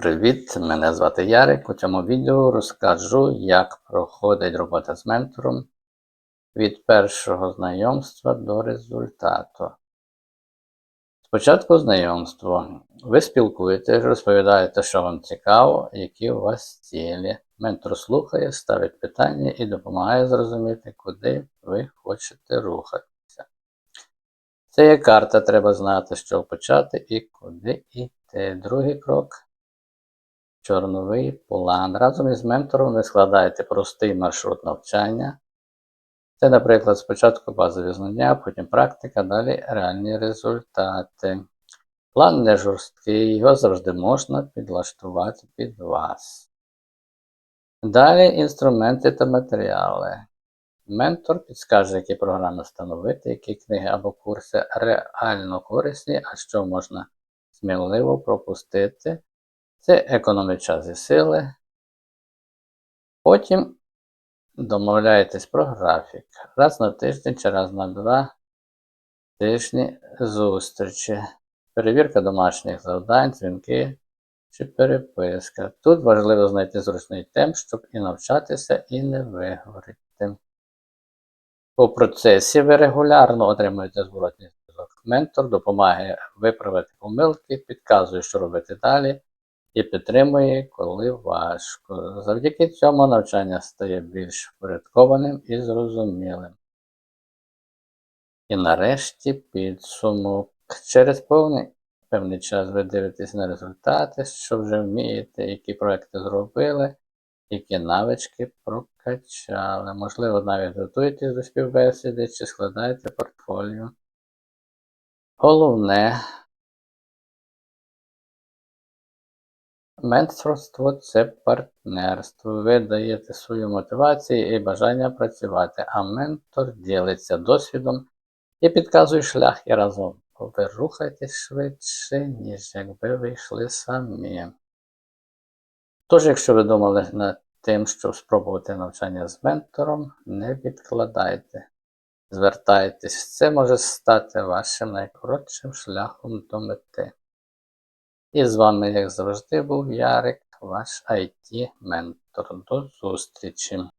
Привіт, мене звати Ярик. У цьому відео розкажу, як проходить робота з ментором від першого знайомства до результату. Спочатку знайомство. Ви спілкуєтесь, розповідаєте, що вам цікаво, які у вас цілі. Ментор слухає, ставить питання і допомагає зрозуміти, куди ви хочете рухатися. Це є карта, треба знати, що почати і куди йти. Другий крок чорновий план. Разом із ментором ви складаєте простий маршрут навчання. Це, наприклад, спочатку базові знання, потім практика, далі реальні результати. План не жорсткий, його завжди можна підлаштувати під вас. Далі інструменти та матеріали. Ментор підскаже, які програми встановити, які книги або курси реально корисні, а що можна сміливо пропустити. Це економить час і сили. Потім домовляєтесь про графік. Раз на тиждень чи раз на два тижні зустрічі. Перевірка домашніх завдань, дзвінки чи переписка. Тут важливо знайти зручний темп, щоб і навчатися, і не вигоріти. По процесі ви регулярно отримуєте зворотній зв'язок. Ментор допомагає виправити помилки, підказує, що робити далі і підтримує, коли важко. Завдяки цьому навчання стає більш впорядкованим і зрозумілим. І нарешті підсумок. Через повний певний час ви дивитесь на результати, що вже вмієте, які проекти зробили, які навички прокачали. Можливо, навіть готуєтесь до співбесіди чи складаєте портфоліо. Головне. Менторство це партнерство. Ви даєте свою мотивацію і бажання працювати, а ментор ділиться досвідом і підказує шлях і разом. Ви рухаєтесь швидше, ніж якби ви йшли самі. Тож, якщо ви думали над тим, щоб спробувати навчання з ментором, не відкладайте. Звертайтесь, це може стати вашим найкоротшим шляхом до мети. І з вами, як завжди, був Ярик, ваш IT-ментор. До зустрічі!